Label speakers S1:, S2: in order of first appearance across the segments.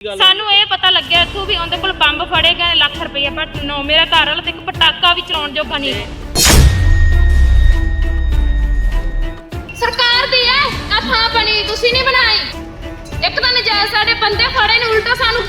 S1: ਸਾਨੂੰ ਇਹ ਪਤਾ ਲੱਗਿਆ ਇੱਥੋਂ ਵੀ ਉਹਦੇ ਕੋਲ ਬੰਬ ਫੜੇ ਗਏ ਲੱਖ ਰੁਪਏ ਪਰ ਨੋ ਮੇਰਾ ਘਰ ਵਾਲਾ ਤੇ ਇੱਕ ਪਟਾਕਾ ਵੀ ਚਲਾਉਣ ਜੋਗਾ ਨਹੀਂ। ਹੈ ਸਰਕਾਰ ਦੀ ਹੈ ਆ ਥਾਂ ਬਣੀ ਤੁਸੀਂ ਨਹੀਂ ਬਣਾਈ। ਇੱਕ ਤਾਂ ਨਜਾਇਜ਼ ਸਾਡੇ ਬੰਦੇ ਫੜੇ ਨੇ ਉਲਟਾ ਸਾਨੂੰ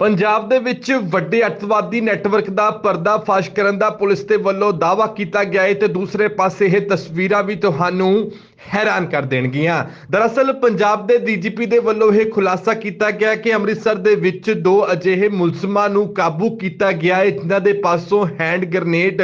S2: ਪੰਜਾਬ ਦੇ ਵਿੱਚ ਵੱਡੇ ਅੱਤਵਾਦੀ ਨੈਟਵਰਕ ਦਾ ਪਰਦਾਫਾਸ਼ ਕਰਨ ਦਾ ਪੁਲਿਸ ਦੇ ਵੱਲੋਂ ਦਾਅਵਾ ਕੀਤਾ ਗਿਆ ਹੈ ਤੇ ਦੂਸਰੇ ਪਾਸੇ ਇਹ ਤਸਵੀਰਾਂ ਵੀ ਤੁਹਾਨੂੰ ਹੈਰਾਨ ਕਰ ਦੇਣਗੀਆਂ। ਦਰਅਸਲ, ਪੰਜਾਬ ਦੇ ਡੀਜੀਪੀ ਦੇ ਵੱਲੋਂ ਇਹ ਖੁਲਾਸਾ ਕੀਤਾ ਗਿਆ ਕਿ ਅੰਮ੍ਰਿਤਸਰ ਦੇ ਵਿੱਚ ਦੋ ਅਜਿਹੇ ਮੁਲਜ਼ਮਾਂ ਨੂੰ ਕਾਬੂ ਕੀਤਾ ਗਿਆ ਹੈ, ਜਿਨ੍ਹਾਂ ਦੇ ਪਾਸੋਂ ਹੈਂਡ ਗ੍ਰਨੇਡ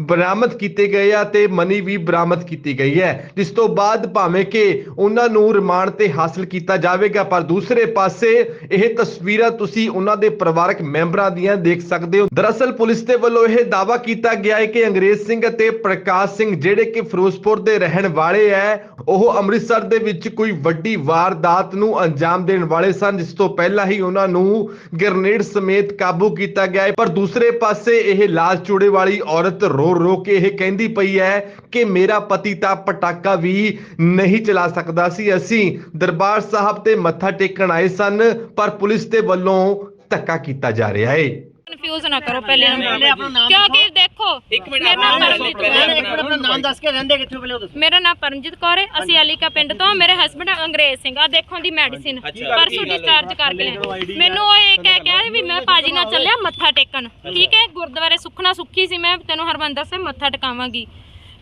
S2: ਬਰਾਮਦ ਕੀਤੇ ਗਏ ਆ ਤੇ ਮਨੀ ਵੀ ਬਰਾਮਦ ਕੀਤੀ ਗਈ ਹੈ। ਜਿਸ ਤੋਂ ਬਾਅਦ ਭਾਵੇਂ ਕਿ ਉਹਨਾਂ ਨੂੰ ਰਿਮਾਂਡ ਤੇ ਹਾਸਲ ਕੀਤਾ ਜਾਵੇਗਾ, ਪਰ ਦੂਸਰੇ ਪਾਸੇ ਇਹ ਤਸਵੀਰਾਂ ਤੁਸੀਂ ਉਹਨਾਂ ਦੇ ਪਰਿਵਾਰਕ ਮੈਂਬਰਾਂ ਦੀਆਂ ਦੇਖ ਸਕਦੇ ਹੋ। ਦਰਅਸਲ, ਪੁਲਿਸ ਦੇ ਵੱਲੋਂ ਇਹ ਦਾਅਵਾ ਕੀਤਾ ਗਿਆ ਹੈ ਕਿ ਅੰਗਰੇਜ਼ ਸਿੰਘ ਅਤੇ ਪ੍ਰਕਾਸ਼ ਸਿੰਘ, ਜਿਹੜੇ ਕਿ ਫਿਰੋਜ਼ਪੁਰ ਦੇ ਰਹਿਣ ਵਾਲੇ ਹੈ ਉਹ ਅੰਮ੍ਰਿਤਸਰ ਦੇ ਵਿੱਚ ਕੋਈ ਵੱਡੀ ਵਾਰਦਾਤ ਨੂੰ ਅੰਜਾਮ ਦੇਣ ਵਾਲੇ ਸਨ, ਜਿਸ ਤੋਂ ਪਹਿਲਾਂ ਹੀ ਉਹਨਾਂ ਨੂੰ ਗ੍ਰਨੇਡ ਸਮੇਤ ਕਾਬੂ ਕੀਤਾ ਗਿਆ ਹੈ। ਪਰ ਦੂਸਰੇ ਪਾਸੇ ਇਹ ਲਾਲ ਚੂੜੇ ਵਾਲੀ ਔਰਤ ਰੋ ਰੋ ਕੇ ਇਹ ਕਹਿੰਦੀ ਪਈ ਹੈ ਕਿ ਮੇਰਾ ਪਤੀ ਤਾਂ ਪਟਾਕਾ ਵੀ ਨਹੀਂ ਚਲਾ ਸਕਦਾ ਸੀ। ਅਸੀਂ ਦਰਬਾਰ ਸਾਹਿਬ ਤੇ ਮੱਥਾ ਟੇਕਣ ਆਏ ਸਨ, ਪਰ ਪੁਲਿਸ ਦੇ ਵੱਲੋਂ ਧੱਕਾ ਕੀਤਾ ਜਾ ਰਿਹਾ ਹੈ।
S1: ਕਨਫਿਊਜ਼ ਨਾ ਕਰੋ ਪਹਿਲੇ
S3: ਨਾਮ
S1: ਕਿਉਂਕਿ ਦੇਖੋ
S4: ਇੱਕ ਮਿੰਟ
S1: ਮੇਰਾ ਨਾਮ
S4: ਆਪਣਾ
S1: ਪਰਮਜੀਤ
S4: ਦੱਸੋ, ਪਹਿਲੇ
S1: ਕੌਰ। ਹੈ।
S3: ਇੱਕ ਮਿੰਟ ਆਪਣਾ ਨਾਮ ਦੱਸ ਕੇ ਰਹਿੰਦੇ ਕਿੱਥੇ ਪਹਿਲੇ ਉਹ ਦੱਸੋ
S1: ਮੇਰਾ ਨਾਮ ਪਰਮਜੀਤ ਕੌਰ ਹੈ। ਅਸੀਂ ਅਲੀਕਾ ਪਿੰਡ ਤੋਂ। ਮੇਰੇ ਹਸਬੰਡ ਅੰਗਰੇਜ਼ ਸਿੰਘ। ਆ ਦੇਖੋ ਦੀ ਮੈਡੀਸਿਨ ਪਰਸੋਂ
S4: ਕੀ?
S1: ਡਿਸਚਾਰਜ ਕਰਕੇ ਲਿਆਏ। ਮੈਨੂੰ ਉਹ ਇਹ ਕਹਿ ਕਹਿ ਵੀ ਮੈਂ ਭਾਜੀ ਨਾਲ ਚੱਲਿਆ ਮੱਥਾ ਟੇਕਣ। ਠੀਕ ਹੈ? ਗੁਰਦੁਆਰੇ ਸੁਖਣਾ ਸੁੱਖੀ ਸੀ ਮੈਂ। ਤੈਨੂੰ ਹਰਮੰਦਰ ਸਾਹਿਬ ਮੱਥਾ ਟਿਕਾਵਾਂਗੀ।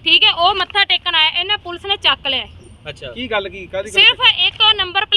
S1: ਠੀਕ ਹੈ? ਉਹ ਮੱਥਾ ਟੇਕਣ ਆਇਆ। ਇਹਨੇ ਪੁਲਿਸ ਨੇ ਚੱਕ ਲਿਆ।
S4: ਅੱਛਾ।
S5: ਕੀ ਗੱਲ ਕੀ ਕਾਦੀ
S1: ਸਿਰਫ ਇੱਕ ਨੰਬਰ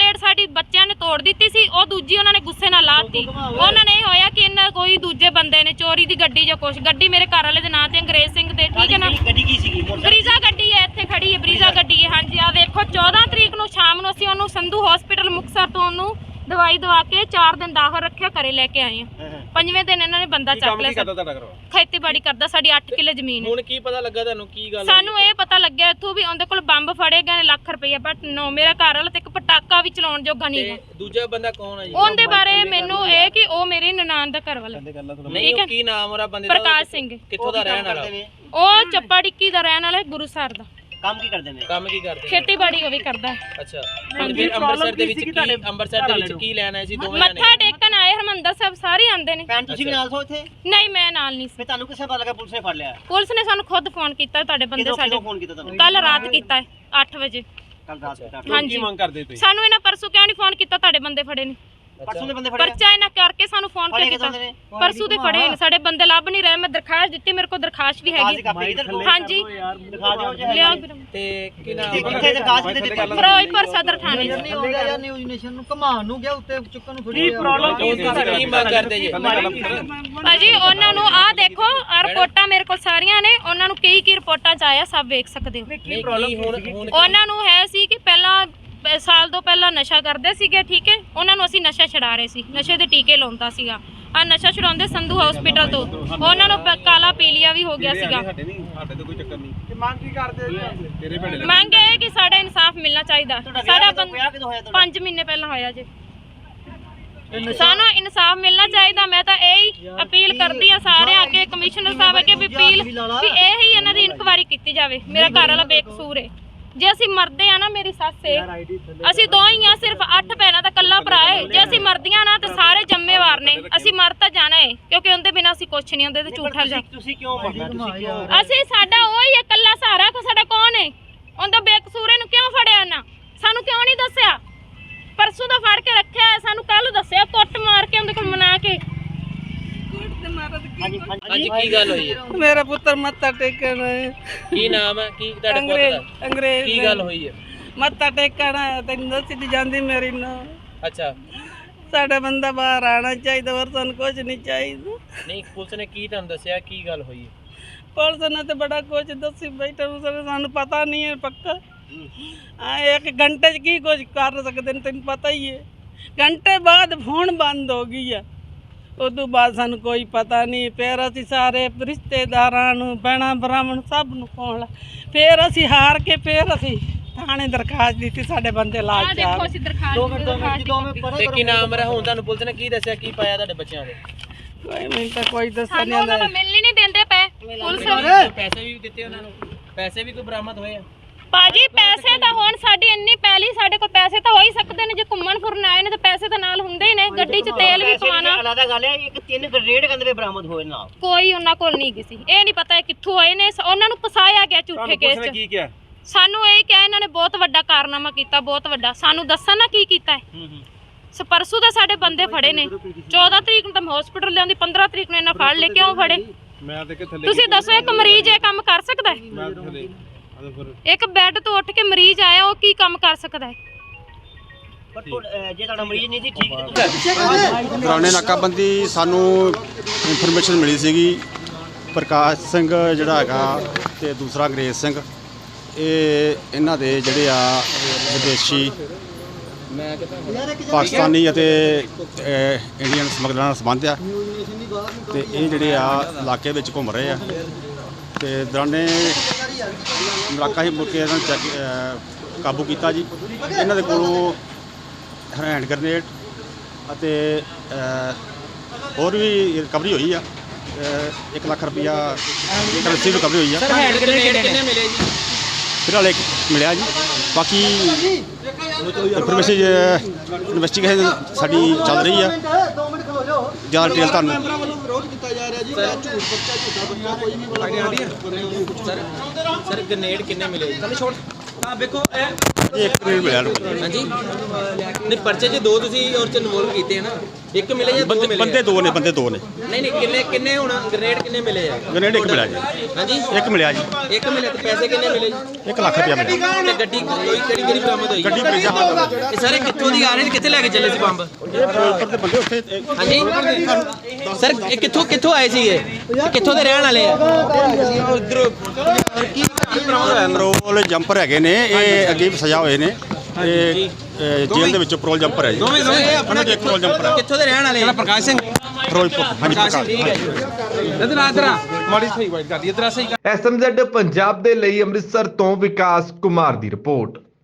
S1: ਪਲੇਟ ਸਾਡੀ ਬੱਚਿਆਂ ਨੇ ਤੋੜ ਦਿੱਤੀ ਸੀ ਉਹ ਦੂਜੀ ਉਹਨਾਂ ਨੇ ਗੁੱਸੇ ਨਾਲ ਲਾਤੀ ਉਹਨਾਂ ਨੇ ਇਹ ਹੋਇਆ ਕਿ ਇਹਨਾਂ ਕੋਈ ਦੂਜੇ ਬੰਦੇ ਨੇ ਚੋਰੀ ਦੀ ਗੱਡੀ ਜਾਂ ਕੁਛ। ਗੱਡੀ ਮੇਰੇ ਘਰ ਵਾਲੇ ਦੇ ਨਾਂ ਤੇ ਅੰਗਰੇਜ਼ ਸਿੰਘ ਦੇ ਠੀਕ ਹੈ ਨਾ?
S3: ਗੱਡੀ ਕੀ ਸੀਗੀ?
S1: ਬਰੀਜ਼ਾ ਗੱਡੀ ਹੈ ਇੱਥੇ ਖੜੀ ਹੈ ਬਰੀਜ਼ਾ ਗੱਡੀ ਹੈ ਹਾਂਜੀ। ਆ ਦੇਖੋ 14 ਤਰੀਕ ਨੂੰ ਸ਼ਾਮ ਨੂੰ ਅਸੀਂ ਉਹਨੂੰ ਸੰਧੂ ਹਸਪੀਟਲ ਮੁਕਤਸਰ ਤੋਂ ਉਹਨੂੰ ਦਵਾਈ ਦਵਾ ਕੇ 4 ਦਿਨ ਦਾਖਲ ਰੱਖਿਆ ਘਰੇ ਲੈ ਕੇ ਆਏ ਆ ਪੰਜਵੇਂ ਦਿਨ ਇਹਨਾਂ ਨੇ ਬੰਦਾ
S5: ਕੀ
S1: ਚੱਕ
S5: ਕੰਮ
S1: ਲਿਆ
S5: ਕੀ ਕਰਦਾ ਤੁਹਾਡਾ ਕਰਵਾ
S1: ਖੇਤੀਬਾੜੀ ਕਰਦਾ ਸਾਡੀ 8 ਕਿੱਲੇ ਜ਼ਮੀਨ। ਹੈ
S4: ਹੁਣ ਕੀ ਪਤਾ ਲੱਗਾ ਤੁਹਾਨੂੰ ਕੀ ਗੱਲ
S1: ਸਾਨੂੰ ਇਹ ਪਤਾ ਲੱਗਿਆ ਇੱਥੋਂ ਵੀ ਉਹਦੇ ਕੋਲ ਬੰਬ ਫੜੇ ਗਏ ਨੇ ਲੱਖ ਰੁਪਏ ਬਟ ਨੋ ਮੇਰਾ ਘਰ ਵਾਲਾ ਤੇ ਇੱਕ ਪਟਾਕਾ ਵੀ ਚਲਾਉਣ ਜੋਗਾ ਨਹੀਂ ਹੈ
S4: ਤੇ ਦੂਜਾ ਬੰਦਾ ਕੌਣ ਹੈ ਜੀ?
S1: ਉਹਦੇ ਬਾਰੇ ਮੈਨੂੰ ਇਹ ਕਿ ਉਹ ਮੇਰੀ ਨਨਾਣ ਦਾ ਘਰ ਵਾਲਾ।
S4: ਨਹੀਂ
S1: ਠੀਕ ਹੈ।
S4: ਉਹ ਕੀ ਨਾਮ ਉਹਦਾ ਬੰਦੇ ਦਾ?
S1: ਪ੍ਰਕਾਸ਼ ਸਿੰਘ।
S4: ਕਿੱਥੋਂ ਦਾ ਰਹਿਣ ਵਾਲਾ?
S1: ਉਹ ਚੱਪਾ ਡਿੱਕੀ ਦਾ ਰਹਿਣ ਵਾਲਾ ਹੈ, ਗੁਰੂਸਰ ਦਾ।
S3: ਕੰਮ ਕੀ ਕਰਦੇ ਨੇ?
S4: ਕੰਮ ਕੀ ਕਰਦੇ
S1: ਖੇਤੀਬਾੜੀ ਉਹ ਵੀ ਕਰਦਾ। ਹੈ।
S4: ਅੱਛਾ। ਹੁਣ ਫਿਰ ਅੰਮ੍ਰਿਤਸਰ ਦੇ ਵਿੱਚ ਕੀ ਅੰਮ੍ਰਿਤਸਰ ਦੇ ਵਿੱਚ ਕੀ ਲੈਣਾ ਸੀ? ਦੋਵੇਂ ਜਾਣੇ?
S1: ਮੱਥਾ ਟੇਕਣ ਆਏ ਹਰਮੰਦਰ ਸਾਹਿਬ ਸਾਰੇ ਆਂਦੇ ਨੇ।
S3: ਭੈਣ ਤੁਸੀਂ ਵੀ ਨਾਲ ਸੋ ਇੱਥੇ?
S1: ਨਹੀਂ ਮੈਂ ਨਾਲ ਨਹੀਂ ਸੀ।
S3: ਫਿਰ ਤੁਹਾਨੂੰ ਕਿਸੇ ਪਤਾ ਲੱਗਾ ਪੁਲਿਸ ਨੇ ਫੜ ਲਿਆ?
S1: ਪੁਲਿਸ ਨੇ ਸਾਨੂੰ ਖੁਦ ਫੋਨ ਕੀਤਾ ਤੁਹਾਡੇ ਬੰਦੇ
S3: ਕਿਦੋਂ
S1: ਸਾਡੇ
S3: ਕਿਦੋਂ ਫੋਨ ਕੀਤਾ ਤੁਹਾਨੂੰ?
S1: ਕੱਲ ਰਾਤ ਕੀਤਾ ਹੈ 8 ਵਜੇ।
S3: ਕੱਲ ਰਾਤ ਕੀਤਾ
S1: ਹਾਂਜੀ।
S5: ਕੀ ਮੰਗ ਕਰਦੇ ਤੁਸੀਂ?
S1: ਸਾਨੂੰ ਇਹਨਾਂ ਪਰਸੋਂ ਕਿਉਂ ਨਹੀਂ ਫੋਨ ਕੀਤਾ ਤੁਹਾਡੇ ਬੰਦੇ ਫੜੇ ਨੇ?
S3: ਪਰਸੋਂ ਦੇ ਬੰਦੇ ਫੜੇ?
S1: ਪਰਚਾ ਇਹਨਾਂ ਕਰਕੇ ਸਾਨੂੰ ਫੋਨ
S3: ਫੜੇ
S1: ਕੀਤਾ।
S3: ਦੇ ਨੇ?
S1: ਪਰਸੋਂ ਦੇ ਫੜੇ ਨੇ ਸਾਡੇ ਬੰਦੇ ਲੱਭ ਨਹੀਂ ਰਹੇ ਮੈਂ ਦਰਖਾਸਤ ਦਿੱਤੀ ਮੇਰੇ ਕੋਲ ਦਰਖਾਸਤ ਵੀ ਹੈਗੀ।
S3: ਕਾਪੀ?
S1: ਹਾਂਜੀ।
S3: ਦਿਖਾ ਦਿਓ ਜੇ
S1: ਲਿਆ
S3: ਹੈਗੀ।
S1: ਫਿਰ।
S4: ਤੇ ਕੀ ਨਾਮ
S3: ਤੇ ਕਿੱਥੇ ਦਰਖਾਸਤ ਕਿੱਥੇ ਦਿੱਤੀ?
S1: ਫਿਰੋਜ਼ਪੁਰ ਸਦਰ ਥਾਣੇ 'ਚ।
S6: ਨਹੀਂ ਹੋ ਗਿਆ ਯਾਰ ਨਿਊਜ਼ ਨੇਸ਼ਨ ਨੂੰ ਘਮਾਉਣ ਨੂੰ ਗਿਆ ਉੱਤੇ ਚੁੱਕਣ ਨੂੰ ਥੋੜੀ
S4: ਹੁਣ ਤੁਸੀਂ ਕੀ ਮੰਗ ਕਰਦੇ ਜੀ?
S1: ਭਾਜੀ ਉਹਨਾਂ ਨੂੰ ਆਹ ਦੇਖੋ ਆਹ ਰਿਪੋਰਟਾਂ ਮੇਰੇ ਕੋਲ ਸਾਰੀਆਂ ਨੇ ਉਹਨਾਂ ਨੂੰ ਕੀ ਕੀ ਰਿਪੋਰਟਾਂ ਚ ਆਇਆ ਸਭ ਵੇਖ ਸਕਦੇ ਹੋ।
S4: ਨਹੀਂ ਕੀ ਹੁਣ ਹੁਣ
S1: ਉਹਨਾਂ ਨੂੰ ਹੈ ਸੀ ਕਿ ਪਹਿਲਾਂ ਸਾਲ ਤੋਂ ਪਹਿਲਾਂ ਨਸ਼ਾ ਕਰਦੇ ਸੀਗੇ ਠੀਕ ਹੈ? ਉਹਨਾਂ ਨੂੰ ਅਸੀਂ ਨਸ਼ਾ ਛਡਾ ਰਹੇ ਸੀ। ਨਸ਼ੇ ਦੇ ਟੀਕੇ ਲਾਉਂਦਾ ਸੀਗਾ। ਆ ਨਸ਼ਾ ਛਡਾਉਂਦੇ ਸੰਧੂ ਹਸਪੀਟਲ ਤੋਂ। ਉਹਨਾਂ ਨੂੰ ਪ- ਕਾਲਾ ਪੀਲੀਆ ਵੀ ਹੋ ਗਿਆ ਸੀਗਾ।
S5: ਸਾਡੇ ਨਹੀਂ ਸਾਡੇ ਤੋਂ ਕੋਈ ਚੱਕਰ ਨਹੀਂ। ਤੇ ਮੰਗ ਕੀ ਕਰਦੇ ਜੀ? ਤੇਰੇ ਭੇੜੇ
S1: ਮੰਗ ਇਹ ਹੈ ਕਿ ਸਾਡਾ ਇਨਸਾਫ ਮਿਲਣਾ ਚਾਹੀਦਾ। ਸਾਡਾ 5 ਮਹੀਨੇ ਪਹਿਲਾਂ ਹੋਇਆ ਜੀ। ਸਾਨੂੰ ਇਨਸਾਫ ਮਿਲਣਾ ਚਾਹੀਦਾ। ਮੈਂ ਤਾਂ ਇਹ ਹੀ ਅਪੀਲ ਕਰਦੀ ਆ ਸਾਰੇ ਅੱਗੇ ਕਮਿਸ਼ਨਰ ਸਾਹਿਬ ਅੱਗੇ ਵੀ ਅਪੀਲ ਵੀ ਇਹ ਹੀ ਇਹਨਾਂ ਦੀ ਇਨਕੁਆਇਰੀ ਕੀਤੀ ਜਾਵੇ। ਮੇਰਾ ਘਰ ਵਾਲਾ ਬੇਕਸੂਰ ਹੈ। ਜੇ ਅਸੀਂ ਮਰਦੇ ਆ ਨਾ ਮੇਰੀ ਸੱਸ ਹੈ ਅਸੀਂ ਦੋ ਹੀ ਆ ਸਿਰਫ ਅੱਠ ਭੈਣਾਂ ਦਾ ਕੱਲਾ ਭਰਾ ਹੈ ਜੇ ਅਸੀਂ ਮਰਦੀਆਂ ਨਾ ਤੇ ਸਾਰੇ ਜ਼ਿੰਮੇਵਾਰ ਨੇ। ਅਸੀਂ ਮਰ ਤਾਂ ਜਾਣਾ ਹੈ ਕਿਉਂਕਿ ਉਹਦੇ ਬਿਨਾ ਅਸੀਂ ਕੁਝ ਨਹੀਂ ਹੁੰਦੇ ਤੇ ਝੂਠਾ ਜਾ
S3: ਤੁਸੀਂ- ਕਿਉਂ ਮਰਨਾ? ਤੁਸੀਂ ਕਿਉਂ
S1: ਅਸੀਂ ਸਾਡਾ ਉਹ ਹੀ ਇਕੱਲਾ ਸਹਾਰਾ ਕੋ ਸਾਡਾ ਕੌਣ ਹੈ ਉਹਦਾ ਬੇਕਸੂਰੇ ਨੂੰ ਕਿਉਂ ਫੜਿਆ ਨਾ ਸਾਨੂੰ ਕਿਉਂ ਨਹੀਂ ਦੱਸਿਆ ਪਰਸੋਂ ਦਾ ਫੜ ਕੇ ਰੱਖਿਆ ਹੈ, ਸਾਨੂੰ ਕੱਲ ਦੱਸਿਆ ਕੁੱਟ ਮਾਰ ਕੇ ਉਹਦੇ ਕੋਲ ਮਨਾ ਕੇ
S3: ਹਾਂਜੀ
S4: ਹਾਂਜੀ। ਕੀ ਗੱਲ ਹੋਈ ਹੈ?
S6: ਮੇਰਾ ਪੁੱਤਰ ਮੱਥਾ ਟੇਕਣ ਆਇਆ।
S4: ਕੀ ਨਾਮ ਹੈ? ਕੀ ਤੁਹਾਡੇ ਪੁੱਤ
S6: ਅੰਗਰੇਜ਼
S4: ਦਾ?
S6: ਅੰਗਰੇਜ਼
S4: ਕੀ ਗੱਲ ਹੋਈ ਹੈ?
S6: ਮੱਥਾ ਟੇਕਣ ਆਇਆ ਤੈਨੂੰ ਦੱਸੀ ਨੀ ਜਾਂਦੀ ਮੇਰੀ ਨਾ
S4: ਅੱਛਾ।
S6: ਸਾਡਾ ਬੰਦਾ ਬਾਹਰ ਆਣਾ ਚਾਹੀਦਾ ਹੋਰ ਸਾਨੂੰ ਕੁਝ ਨਹੀਂ ਚਾਹੀਦਾ।
S4: ਨਹੀਂ ਪੁਲਿਸ ਨੇ ਕੀ ਤੁਹਾਨੂੰ ਦੱਸਿਆ? ਕੀ ਗੱਲ ਹੋਈ ਹੈ?
S6: ਪੁਲਿਸ ਨੇ ਤੇ ਬੜਾ ਕੁਝ ਦੱਸੀ ਬੈਠਾ ਉਸਨੇ ਸਾਨੂੰ ਪਤਾ ਨਹੀਂ ਹੈ ਪੱਕਾ। ਆ ਇੱਕ ਘੰਟੇ 'ਚ ਕੀ ਕੁਝ ਕਰ ਸਕਦੇ ਨੇ ਤੈਨੂੰ ਪਤਾ ਹੀ ਹੈ। ਘੰਟੇ ਬਾਅਦ ਫੋਨ ਬੰਦ ਹੋ ਗਈ ਆ। ਉਦੋਂ ਬਾਅਦ ਸਾਨੂੰ ਕੋਈ ਪਤਾ ਨਹੀਂ ਫਿਰ ਅਸੀਂ ਸਾਰੇ ਰਿਸ਼ਤੇਦਾਰਾਂ ਨੂੰ ਭੈਣਾਂ ਭਰਾਵਾਂ ਸਭ ਨੂੰ ਫੋਨ ਲਾ ਫਿਰ ਅਸੀਂ ਹਾਰ ਕੇ ਫਿਰ ਅਸੀਂ ਥਾਣੇ ਦਰਖਾਸਤ ਦਿੱਤੀ ਸਾਡੇ ਬੰਦੇ ਲਾਜ
S1: ਦੇਖੋ ਅਸੀਂ ਦਰਖਾਸਤ ਦਰਖਾਸਤ
S3: ਦੋ
S4: ਤੇ ਕੀ ਨਾਮ ਹੈ ਹੁਣ ਤੁਹਾਨੂੰ ਪੁਲਿਸ ਨੇ? ਕੀ ਦੱਸਿਆ ਕੀ ਪਾਇਆ ਤੁਹਾਡੇ ਬੱਚਿਆਂ ਦੇ
S6: ਕੋਈ ਮੈਨੂੰ ਤਾਂ ਕੋਈ ਦੱਸਿਆ
S1: ਸਾਨੂੰ
S6: ਨਹੀਂ
S1: ਉਹਨਾਂ
S6: ਆਉਂਦਾ
S1: ਨੂੰ ਮਿਲ ਹੀ ਨਹੀਂ ਦਿੰਦੇ ਪਏ। ਪੁਲਿਸ
S4: ਪੈਸੇ ਵੀ ਦਿੱਤੇ ਉਹਨਾਂ ਨੂੰ। ਪੈਸੇ ਵੀ ਕੋਈ ਬਰਾਮਦ ਹੋਏ ਆ?
S1: ਬਾਜੀ ਪੈਸੇ ਤਾਂ ਹੁਣ ਸਾਡੀ ਇੰਨੀ ਪੈਲੀ ਸਾਡੇ ਕੋਲ ਪੈਸੇ ਤਾਂ ਹੋ ਹੀ ਸਕਦੇ ਨੇ ਜੇ ਘੁੰਮਣ ਫਿਰਨ ਆਏ ਨੇ ਤਾਂ ਪੈਸੇ ਤਾਂ ਨਾਲ ਹੁੰਦੇ ਹੀ ਨੇ ਗੱਡੀ 'ਚ ਤੇਲ ਵੀ ਪਵਾਣਾ
S3: ਅਲਾਦਾ ਗੱਲ ਹੈ ਇੱਕ ਤਿੰਨ ਗ੍ਰੇਡ ਕੰਦਰੇ ਬਰਾਮਦ ਹੋਏ ਨਾਲ।
S1: ਕੋਈ ਉਹਨਾਂ ਕੋਲ ਨਹੀਂ ਗਈ ਸੀ। ਇਹ ਨਹੀਂ ਪਤਾ ਇਹ ਕਿੱਥੋਂ ਆਏ ਨੇ ਸ- ਉਹਨਾਂ ਨੂੰ ਫਸਾਇਆ ਗਿਆ ਝੂਠੇ ਕੇਸ 'ਚ।
S5: ਕੀ ਕਿਹਾ?
S1: ਸਾਨੂੰ ਇਹ ਕਿਹਾ ਇਹਨਾਂ ਨੇ ਬਹੁਤ ਵੱਡਾ ਕਾਰਨਾਮਾ ਕੀਤਾ ਬਹੁਤ ਵੱਡਾ। ਸਾਨੂੰ ਦੱਸਣ ਨਾ ਕੀ ਕੀਤਾ ਹੈ। ਸੋ ਪਰਸੋਂ ਦਾ ਸਾਡੇ ਬੰਦੇ ਫੜੇ ਨੇ। 14 ਤਰੀਕ ਨੂੰ ਤਾਂ ਹਸਪੀਟਲ ਲਿਆਂਦੀ 15 ਤਰੀਕ ਨੂੰ ਇਹਨਾਂ ਫੜ ਲਏ ਕਿਉਂ ਫੜੇ।
S5: ਮੈਂ ਤੇ ਕਿ ਥੱਲੇ
S1: ਤੁਸੀਂ ਦੱਸੋ ਇੱਕ ਮਰੀਜ਼ ਇਹ ਕੰਮ ਕਰ ਸਕਦਾ ਹੈ?
S5: ਮੈਂ ਥੱਲੇ। ਆਹ ਫਿਰ।
S1: ਇੱਕ ਬੈੱਡ ਤੋਂ ਉੱਠ ਕੇ ਮਰੀਜ਼ ਆਇਆ ਉਹ ਕੀ ਕੰਮ ਕਰ ਸਕਦਾ ਹੈ?
S3: ਅਹ ਜੇ ਤੁਹਾਡਾ ਮਰੀਜ਼ ਨਹੀਂ ਸੀ ਠੀਕ ਤੇ ਤੁਸੀਂ
S7: ਦੌਰਾਨੇ ਨਾਕਾਬੰਦੀ ਸਾਨੂੰ ਇਨਫੋਰਮੇਸ਼ਨ ਮਿਲੀ ਸੀਗੀ। ਪ੍ਰਕਾਸ਼ ਸਿੰਘ ਜਿਹੜਾ ਹੈਗਾ ਤੇ ਦੂਸਰਾ ਅੰਗਰੇਜ਼ ਸਿੰਘ। ਇਹ ਇਹਨਾਂ ਦੇ ਜਿਹੜੇ ਆ ਵਿਦੇਸ਼ੀ ਪਾਕਿਸਤਾਨੀ ਅਤੇ ਅਹ, ਇੰਡੀਅਨ ਸਮਗਲਰਾਂ ਨਾਲ ਸੰਬੰਧ ਆ। ਤੇ ਇਹ ਜਿਹੜੇ ਆ ਇਲਾਕੇ ਵਿੱਚ ਘੁੰਮ ਰਹੇ ਆ। ਤੇ ਦੌਰਾਨੇ ਇਲਾਕਾ ਹੀ ਮੁੜ ਕੇ ਇਹਨਾਂ ਨੂੰ ਚੈੱਕ ਅਹ, ਕਾਬੂ ਕੀਤਾ ਜੀ। ਇਹਨਾਂ ਦੇ ਕੋਲੋਂ ਹੈਂਡ ਗ੍ਰਨੇਡ ਅਤੇ ਹੋਰ ਵੀ ਰਿਕਵਰੀ ਹੋਈ ਆ। 1 ਲੱਖ ਰੁਪਇਆ ਕਰੰਸੀ ਰਿਕਵਰੀ ਹੋਈ ਆ।
S4: ਸਰ ਹੈਂਡ ਗ੍ਰੇਨੇਡ ਕਿੰਨੇ ਮਿਲੇ ਜੀ?
S7: ਫਿਲਹਾਲ ਇੱਕ ਮਿਲਿਆ ਜੀ। ਬਾਕੀ ਇਨਫੋਰਮੇਸ਼ਨ ਇਨਵੈਸਟੀਗੇਸ਼ਨ ਸਾਡੀ ਚੱਲ ਰਹੀ ਆ। ਜ਼ਿਆਦਾ ਡਿਟੇਲ ਤੁਹਾਨੂੰ
S4: ਸਰ ਸਰ ਗ੍ਰੇਨੇਡ ਕਿੰਨੇ ਮਿਲੇ ਜੀ? ਛੋੜ। ਹਾਂ ਵੇਖੋ,
S7: ਇਹ ਇੱਕ ਮਿੰਟ ਮਿਲਿਆ ਨੂੰ।
S4: ਹਾਂਜੀ ਨਹੀਂ, ਪਰਚੇ 'ਚ ਦੋ ਤੁਸੀਂ ਔਰ ਚ ਇਨਵੋਲਵ ਕੀਤੇ ਨਾ ਇੱਕ ਮਿਲੇ ਜਾਂ ਦੋ
S7: ਬੰਦੇ
S4: ਮਿਲੇ
S7: ਬੰਦੇ ਦੋ ਨੇ ਬੰਦੇ ਦੋ ਨੇ।
S4: ਨਹੀਂ ਨਹੀਂ ਕਿੰਨੇ ਕਿੰਨੇ ਹੁਣ ਗ੍ਰੇਨੇਡ ਕਿੰਨੇ ਮਿਲੇ ਆ?
S7: ਗ੍ਰੇਨੇਡ ਇੱਕ ਮਿਲਿਆ ਜੀ।
S4: ਹਾਂਜੀ?
S7: ਇੱਕ ਮਿਲਿਆ ਜੀ।
S4: ਇੱਕ ਮਿਲੇ ਤੇ ਪੈਸੇ ਕਿੰਨੇ ਮਿਲੇ ਜੀ?
S7: 1 ਲੱਖ ਰੁਪਇਆ ਮਿਲਿਆ।
S4: ਤੇ ਗੱਡੀ ਕੋਈ ਕਿਹੜੀ ਕਿਹੜੀ ਬਰਾਮਦ ਹੋਈ?
S7: ਗੱਡੀ ਪੰਜਾਬ
S4: ਇਹ ਸਾਰੇ ਕਿੱਥੋਂ ਦੀ ਆ ਰਹੇ ਨੇ? ਕਿੱਥੇ ਲੈ ਕੇ ਚੱਲੇ ਸੀ ਬੰਬ?
S7: ਫਿਰੋਜ਼ਪੁਰ ਦੇ ਬੰਦੇ ਉੱਥੇ
S4: ਹਾਂਜੀ? ਸਰ ਇਹ ਕਿੱਥੋਂ ਕਿੱਥੋਂ ਆਏ ਸੀਗੇ? ਇਹ ਕਿੱਥੋਂ ਦੇ ਰਹਿਣ ਵਾਲੇ ਆ? ਉਧਰ ਕੀ ਕੀ ਬਰਾਮਦ ਹੋਇਆ?
S7: ਜੰਪਰ ਹੈਗੇ ਨੇ ਇਹ ਅੱਗੇ ਵੀ ਸਜ਼ਾ ਹੋਏ ਨੇ। ਜੇਲ੍ਹ ਦੇ ਵਿੱਚ ਪੈਰੋਲ ਜੰਪਰ ਹੈ ਜੀ।
S4: ਦੋਵੇਂ ਦੋਵੇਂ ਆਪਣਾ
S7: ਇੱਕ ਪੈਰੋਲ ਜੰਪਰ ਹੈ।
S4: ਕਿੱਥੋਂ ਦੇ ਰਹਿਣ ਵਾਲੇ? ਆ ਪ੍ਰਕਾਸ਼ ਸਿੰਘ।
S7: ਫਿਰੋਜ਼ਪੁਰ ਹਾਂਜੀ ਪ੍ਰਕਾਸ਼
S4: ਠੀਕ ਹੈ ਜੀ।
S5: ਇਧਰ ਆ ਇਧਰ ਆ। ਮਾੜੀ ਸਹੀ ਵਾਈਟ ਕਰਦੀ ਇਧਰ ਆ ਸਹੀ
S2: ਐਸਐਮਜ਼ੈਡ ਪੰਜਾਬ ਦੇ ਲਈ ਅੰਮ੍ਰਿਤਸਰ ਤੋਂ ਵਿਕਾਸ ਕੁਮਾਰ ਦੀ ਰਿਪੋਰਟ।